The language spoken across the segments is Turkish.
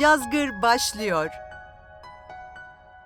Cazgır başlıyor.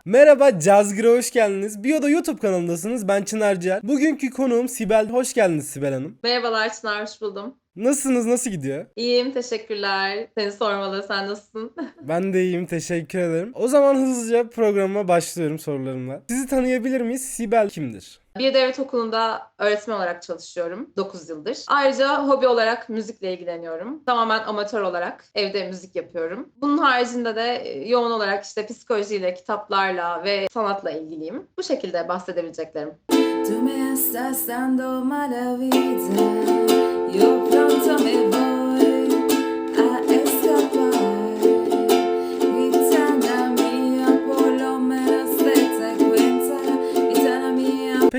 Merhaba Cazgir'e hoş geldiniz. Biyo'da YouTube kanalındasınız. Ben Çınar Ciğer. Bugünkü konuğum Sibel. Hoş geldiniz Sibel Hanım. Merhabalar Çınar, hoş buldum. Nasılsınız? Nasıl gidiyor? İyiyim, teşekkürler. Seni sormalı, sen nasılsın? Ben de iyiyim. Teşekkür ederim. O zaman hızlıca programa başlıyorum sorularımla. Sizi tanıyabilir miyiz? Sibel kimdir? Bir devlet okulunda öğretmen olarak çalışıyorum 9 yıldır. Ayrıca hobi olarak müzikle ilgileniyorum. Tamamen amatör olarak evde müzik yapıyorum. Bunun haricinde de e, yoğun olarak işte psikolojiyle, kitaplarla ve sanatla ilgiliyim. Bu şekilde bahsedebileceklerim. Mía.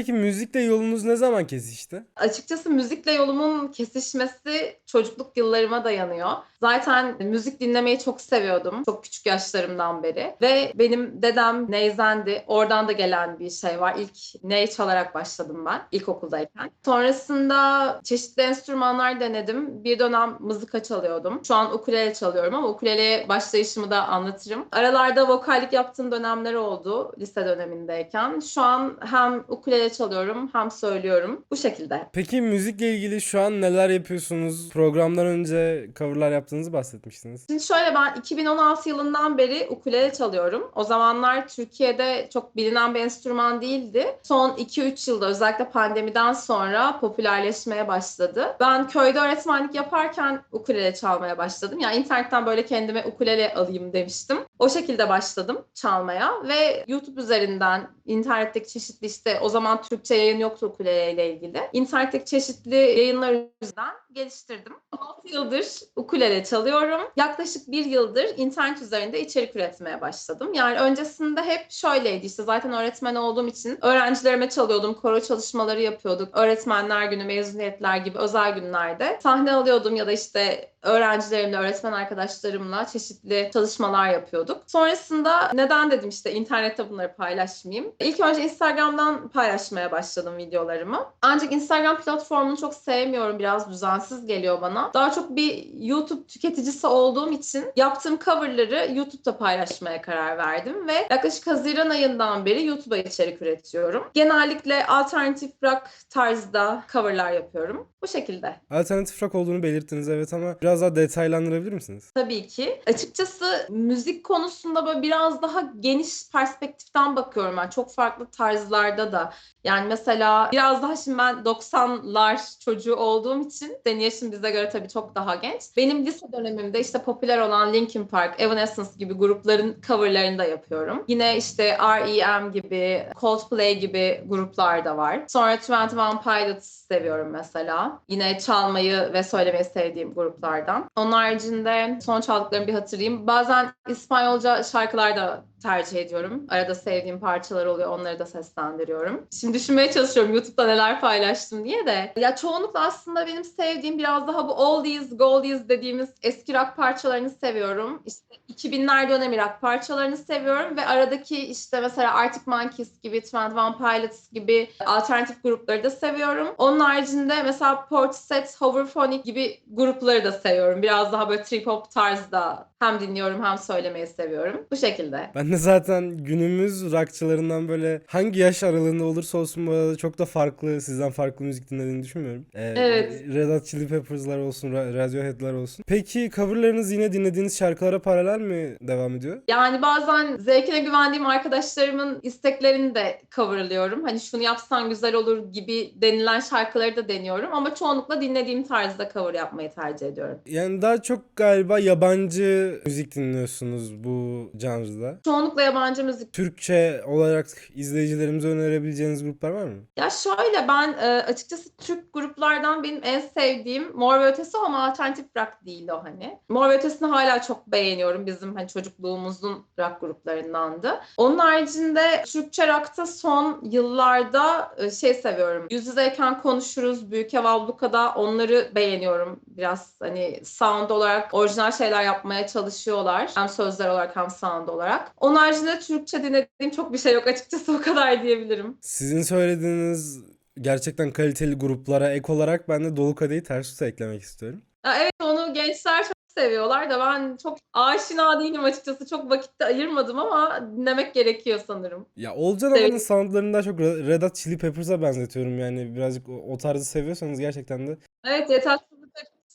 Peki müzikle yolunuz ne zaman kesişti? Açıkçası müzikle yolumun kesişmesi çocukluk yıllarıma dayanıyor. Zaten müzik dinlemeyi çok seviyordum. Çok küçük yaşlarımdan beri. Ve benim dedem neyzendi. Oradan da gelen bir şey var. İlk ney çalarak başladım ben ilkokuldayken. Sonrasında çeşitli enstrümanlar denedim. Bir dönem mızıka çalıyordum. Şu an ukulele çalıyorum ama ukuleleye başlayışımı da anlatırım. Aralarda vokallik yaptığım dönemler oldu lise dönemindeyken. Şu an hem ukulele çalıyorum hem söylüyorum. Bu şekilde. Peki müzikle ilgili şu an neler yapıyorsunuz? Programdan önce coverlar yaptığınızı bahsetmiştiniz. Şimdi şöyle ben 2016 yılından beri ukulele çalıyorum. O zamanlar Türkiye'de çok bilinen bir enstrüman değildi. Son 2-3 yılda özellikle pandemiden sonra popülerleşmeye başladı. Ben köyde öğretmenlik yaparken ukulele çalmaya başladım. Yani internetten böyle kendime ukulele alayım demiştim. O şekilde başladım çalmaya ve YouTube üzerinden internetteki çeşitli işte o zaman Türkçe yayın yoktu ile ilgili. İnternetteki çeşitli yayınlar üzerinden geliştirdim. 6 yıldır ukulele çalıyorum. Yaklaşık bir yıldır internet üzerinde içerik üretmeye başladım. Yani öncesinde hep şöyleydi işte zaten öğretmen olduğum için öğrencilerime çalıyordum. Koro çalışmaları yapıyorduk. Öğretmenler günü, mezuniyetler gibi özel günlerde sahne alıyordum ya da işte öğrencilerimle, öğretmen arkadaşlarımla çeşitli çalışmalar yapıyorduk. Sonrasında neden dedim işte internette bunları paylaşmayayım. İlk önce Instagram'dan paylaşmaya başladım videolarımı. Ancak Instagram platformunu çok sevmiyorum. Biraz düzensiz geliyor bana. Daha çok bir YouTube tüketicisi olduğum için yaptığım coverları YouTube'da paylaşmaya karar verdim ve yaklaşık Haziran ayından beri YouTube'a içerik üretiyorum. Genellikle alternatif rock tarzda coverlar yapıyorum. Bu şekilde. Alternatif rock olduğunu belirttiniz evet ama biraz daha detaylandırabilir misiniz? Tabii ki. Açıkçası müzik konusunda böyle biraz daha geniş perspektiften bakıyorum ben. Çok farklı tarzlarda da. Yani mesela biraz daha şimdi ben 90'lar çocuğu olduğum için senin yaşın bize göre tabii çok daha genç. Benim lise dönemimde işte popüler olan Linkin Park, Evanescence gibi grupların coverlarını da yapıyorum. Yine işte R.E.M. gibi, Coldplay gibi gruplar da var. Sonra 21 Pilots seviyorum mesela. Yine çalmayı ve söylemeyi sevdiğim gruplardan. Onun haricinde son çaldıklarımı bir hatırlayayım. Bazen İspanyolca şarkılar da tercih ediyorum. Arada sevdiğim parçalar oluyor. Onları da seslendiriyorum. Şimdi düşünmeye çalışıyorum YouTube'da neler paylaştım diye de. Ya çoğunlukla aslında benim sevdiğim biraz daha bu oldies, goldies dediğimiz eski rock parçalarını seviyorum. İşte 2000'ler dönemi rock parçalarını seviyorum ve aradaki işte mesela Arctic Monkeys gibi, 21 Pilots gibi alternatif grupları da seviyorum. Onun haricinde mesela Portishead, Hoverphonic gibi grupları da seviyorum. Biraz daha böyle trip hop tarzda hem dinliyorum hem söylemeyi seviyorum. Bu şekilde. Ben de zaten günümüz rockçılarından böyle hangi yaş aralığında olursa olsun bu arada çok da farklı, sizden farklı müzik dinlediğini düşünmüyorum. Ee, Evet. Red Hot Chili Peppers'lar olsun, Ra- Radiohead'ler olsun. Peki coverlarınız yine dinlediğiniz şarkılara paralel mi devam ediyor? Yani bazen zevkine güvendiğim arkadaşlarımın isteklerini de coverlıyorum. Hani şunu yapsan güzel olur gibi denilen şarkıları da deniyorum. Ama çoğunlukla dinlediğim tarzda cover yapmayı tercih ediyorum. Yani daha çok galiba yabancı müzik dinliyorsunuz bu janrda. Çoğunlukla yabancı müzik. Türkçe olarak izleyicilerimize önerebileceğiniz gruplar var mı? Ya şöyle ben e, açıkçası Türk gruplardan benim en sevdiğim Mor ve Ötesi ama alternatif rock değil o hani. Mor ve Ötesi'ni hala çok beğeniyorum. Bizim hani çocukluğumuzun rock gruplarındandı. Onun haricinde Türkçe rock'ta son yıllarda e, şey seviyorum. Yüz yüzeyken konuşuruz. Büyük Ev Abluka'da onları beğeniyorum. Biraz hani sound olarak orijinal şeyler yapmaya çalışıyorlar. Hem sözler olarak hem sound olarak. Onun haricinde Türkçe dinlediğim çok bir şey yok açıkçası o kadar diyebilirim. Sizin söylediğiniz gerçekten kaliteli gruplara ek olarak ben de Dolu Kadehi Ters Tut'a eklemek istiyorum. Ya evet onu gençler çok seviyorlar da ben çok aşina değilim açıkçası. Çok vakitte ayırmadım ama dinlemek gerekiyor sanırım. Ya Olcan Evet. Alan'ın soundlarını daha çok Red Hot Chili Peppers'a benzetiyorum yani birazcık o, o tarzı seviyorsanız gerçekten de. Evet çok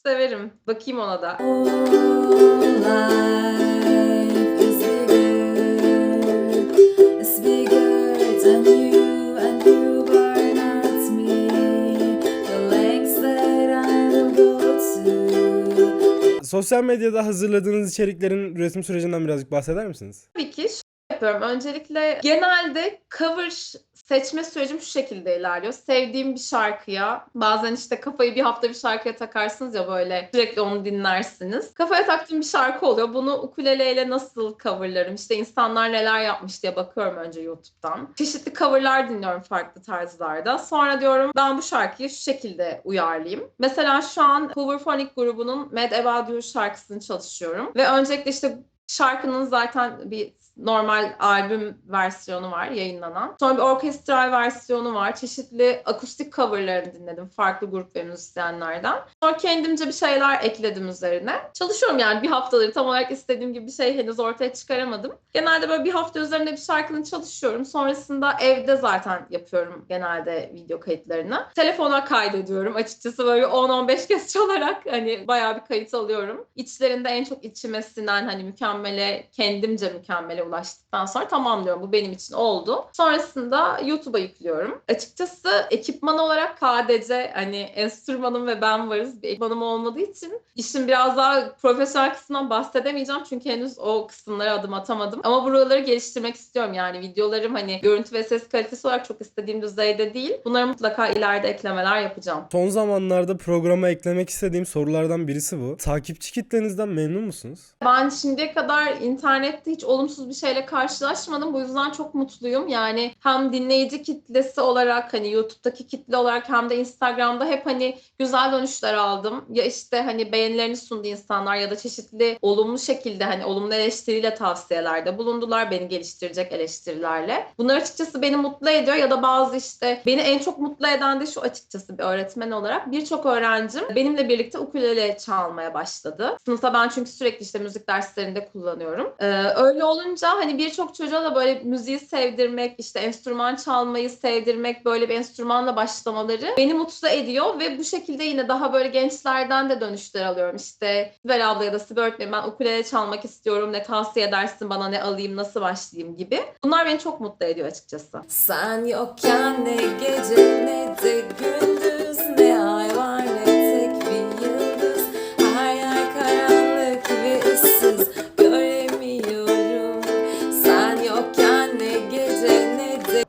severim. Bakayım ona da. Sosyal medyada hazırladığınız içeriklerin üretim sürecinden birazcık bahseder misiniz? Tabii ki yapıyorum. Öncelikle genelde cover seçme sürecim şu şekilde ilerliyor. Sevdiğim bir şarkıya bazen işte kafayı bir hafta bir şarkıya takarsınız ya böyle sürekli onu dinlersiniz. Kafaya taktığım bir şarkı oluyor. Bunu ukuleleyle nasıl coverlarım? İşte insanlar neler yapmış diye bakıyorum önce YouTube'dan. Çeşitli coverlar dinliyorum farklı tarzlarda. Sonra diyorum ben bu şarkıyı şu şekilde uyarlayayım. Mesela şu an Hooverphonic grubunun Mad About You şarkısını çalışıyorum. Ve öncelikle işte Şarkının zaten bir normal albüm versiyonu var yayınlanan. Sonra bir orkestral versiyonu var. Çeşitli akustik coverlarını dinledim farklı grup ve müzisyenlerden. Sonra kendimce bir şeyler ekledim üzerine. Çalışıyorum yani bir haftadır tam olarak istediğim gibi bir şey henüz ortaya çıkaramadım. Genelde böyle bir hafta üzerinde bir şarkının çalışıyorum. Sonrasında evde zaten yapıyorum genelde video kayıtlarını. Telefona kaydediyorum. Açıkçası böyle 10-15 kez çalarak hani bayağı bir kayıt alıyorum. İçlerinde en çok içime sinen hani mükemmele, kendimce mükemmele ulaştıktan sonra tamam diyorum bu benim için oldu. Sonrasında YouTube'a yüklüyorum. Açıkçası ekipman olarak KDC hani enstrümanım ve ben varız bir ekipmanım olmadığı için işin biraz daha profesyonel kısmından bahsedemeyeceğim çünkü henüz o kısımlara adım atamadım. Ama buraları geliştirmek istiyorum yani videolarım hani görüntü ve ses kalitesi olarak çok istediğim düzeyde değil. Bunlara mutlaka ileride eklemeler yapacağım. Son zamanlarda programa eklemek istediğim sorulardan birisi bu. Takipçi kitlenizden memnun musunuz? Ben şimdiye kadar internette hiç olumsuz bir şeyle karşılaşmadım. Bu yüzden çok mutluyum. Yani hem dinleyici kitlesi olarak hani YouTube'daki kitle olarak hem de Instagram'da hep hani güzel dönüşler aldım. Ya işte hani beğenilerini sundu insanlar ya da çeşitli olumlu şekilde hani olumlu eleştiriyle tavsiyelerde bulundular. Beni geliştirecek eleştirilerle. Bunlar açıkçası beni mutlu ediyor ya da bazı işte beni en çok mutlu eden de şu açıkçası bir öğretmen olarak birçok öğrencim benimle birlikte ukulele çalmaya başladı. Sınıfta ben çünkü sürekli işte müzik derslerinde kullanıyorum. Ee, öyle olunca hani birçok çocuğa da böyle müziği sevdirmek, işte enstrüman çalmayı sevdirmek, böyle bir enstrümanla başlamaları beni mutlu ediyor ve bu şekilde yine daha böyle gençlerden de dönüşler alıyorum. İşte Sibel abla ya da Sibel öğretmenim ben ukulele çalmak istiyorum, ne tavsiye edersin bana, ne alayım, nasıl başlayayım gibi. Bunlar beni çok mutlu ediyor açıkçası. Sen yokken ne gece ne de gündüz Ne ay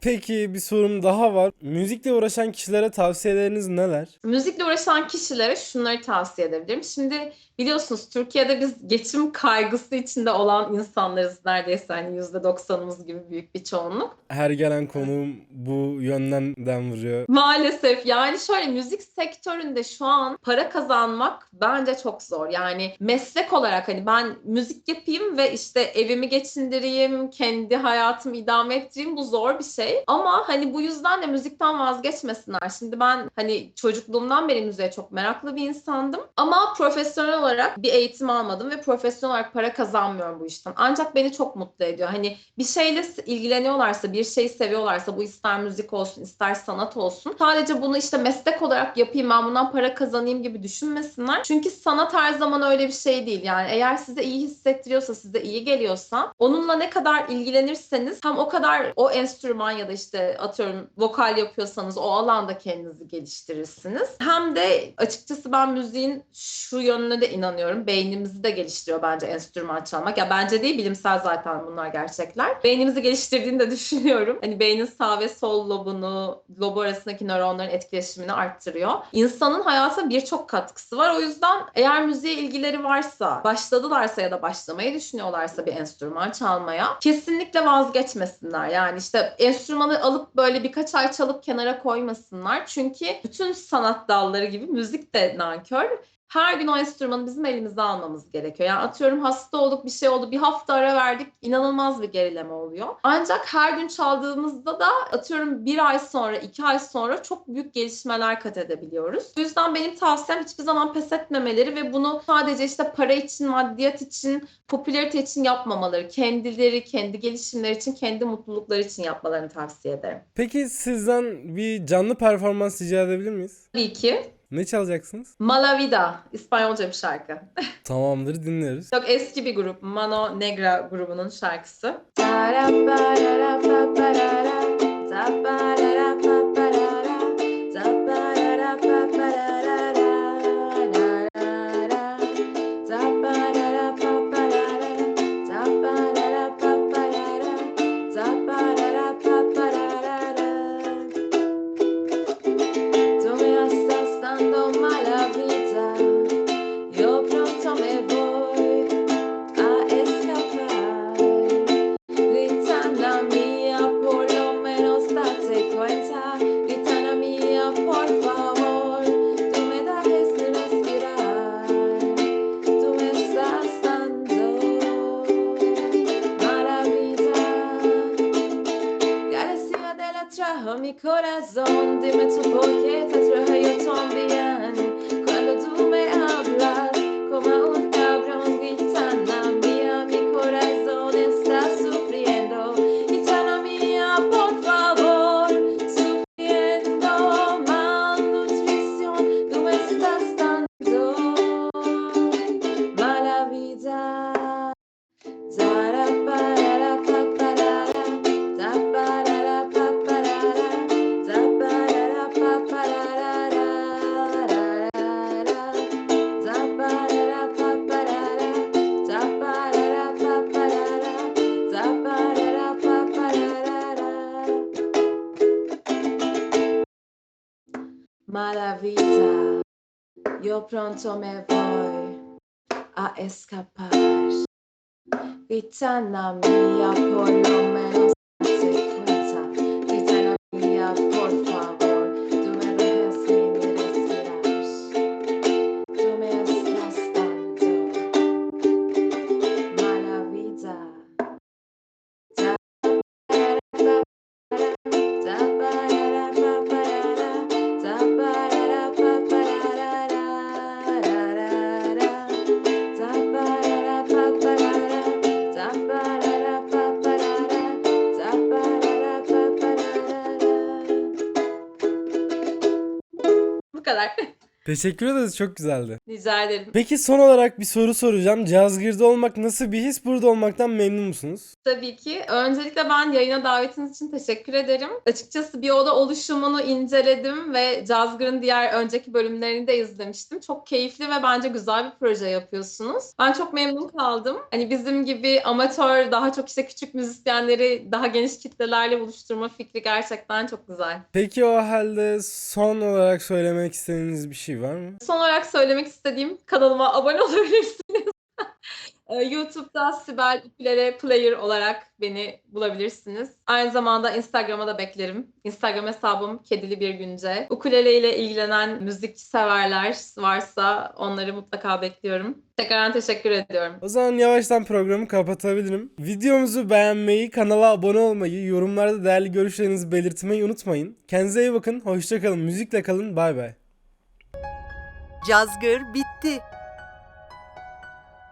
Peki bir sorum daha var. Müzikle uğraşan kişilere tavsiyeleriniz neler? Müzikle uğraşan kişilere şunları tavsiye edebilirim. Şimdi biliyorsunuz Türkiye'de biz geçim kaygısı içinde olan insanlarız neredeyse hani %90'ımız gibi büyük bir çoğunluk. Her gelen konuğum bu yönden dem vuruyor. Maalesef yani şöyle müzik sektöründe şu an para kazanmak bence çok zor. Yani meslek olarak hani ben müzik yapayım ve işte evimi geçindireyim, kendi hayatımı idame ettireyim bu zor bir şey. Ama hani bu yüzden de müzikten vazgeçmesinler. Şimdi ben hani çocukluğumdan beri müziğe çok meraklı bir insandım. Ama profesyonel olarak bir eğitim almadım ve profesyonel olarak para kazanmıyorum bu işten. Ancak beni çok mutlu ediyor. Hani bir şeyle ilgileniyorlarsa, bir şeyi seviyorlarsa bu ister müzik olsun, ister sanat olsun. Sadece bunu işte meslek olarak yapayım, ben bundan para kazanayım gibi düşünmesinler. Çünkü sanat her zaman öyle bir şey değil. Yani eğer size iyi hissettiriyorsa, size iyi geliyorsa onunla ne kadar ilgilenirseniz hem o kadar o enstrüman ya da işte atıyorum vokal yapıyorsanız o alanda kendinizi geliştirirsiniz. Hem de açıkçası ben müziğin şu yönüne de inanıyorum. Beynimizi de geliştiriyor bence enstrüman çalmak. Ya bence değil bilimsel zaten bunlar gerçekler. Beynimizi geliştirdiğini de düşünüyorum. Hani beynin sağ ve sol lobunu, lobu arasındaki nöronların etkileşimini arttırıyor. İnsanın hayata birçok katkısı var. O yüzden eğer müziğe ilgileri varsa, başladılarsa ya da başlamayı düşünüyorlarsa bir enstrüman çalmaya kesinlikle vazgeçmesinler. Yani işte enstrümanı alıp böyle birkaç ay çalıp kenara koymasınlar. Çünkü bütün sanat dalları gibi müzik de nankör. Her gün o enstrümanı bizim elimize almamız gerekiyor. Yani atıyorum hasta olduk bir şey oldu bir hafta ara verdik inanılmaz bir gerileme oluyor. Ancak her gün çaldığımızda da atıyorum bir ay sonra iki ay sonra çok büyük gelişmeler kat edebiliyoruz. O yüzden benim tavsiyem hiçbir zaman pes etmemeleri ve bunu sadece işte para için, maddiyat için, popülarite için yapmamaları. Kendileri, kendi gelişimleri için, kendi mutlulukları için yapmalarını tavsiye ederim. Peki sizden bir canlı performans rica edebilir miyiz? Tabii ki Ne çalacaksınız? Mala Vida, İspanyolca bir şarkı. Tamamdır dinleriz. Çok eski bir grup. Mano Negra grubunun şarkısı. Mala vida, yo pronto me voy a escapar. Gitana mía, por lo menos date cuenta. Gitana mía, por favor, Teşekkür ederiz çok güzeldi. Rica ederim. Peki son olarak bir soru soracağım. Cazgir'de olmak nasıl bir his? Burada olmaktan memnun musunuz? Tabii ki. Öncelikle ben yayına davetiniz için teşekkür ederim. Açıkçası bir oda oluşumunu inceledim ve Cazgır'ın diğer önceki bölümlerini de izlemiştim. Çok keyifli ve bence güzel bir proje yapıyorsunuz. Ben çok memnun kaldım. Hani bizim gibi amatör, daha çok işte küçük müzisyenleri daha geniş kitlelerle buluşturma fikri gerçekten çok güzel. Peki o halde son olarak söylemek istediğiniz bir şey var mı? Son olarak söylemek istediğim kanalıma abone olabilirsiniz. Ee, YouTube'da Sibel Ukulele Player olarak beni bulabilirsiniz. Aynı zamanda Instagram'a da beklerim. Instagram hesabım Kedili Bir Günce. Ukulele ile ilgilenen müzik severler varsa onları mutlaka bekliyorum. Tekrar teşekkür ediyorum. O zaman yavaştan programı kapatabilirim. Videomuzu beğenmeyi, kanala abone olmayı, yorumlarda değerli görüşlerinizi belirtmeyi unutmayın. Kendinize iyi bakın, hoşçakalın, müzikle kalın, bay bay. Cazgır bitti.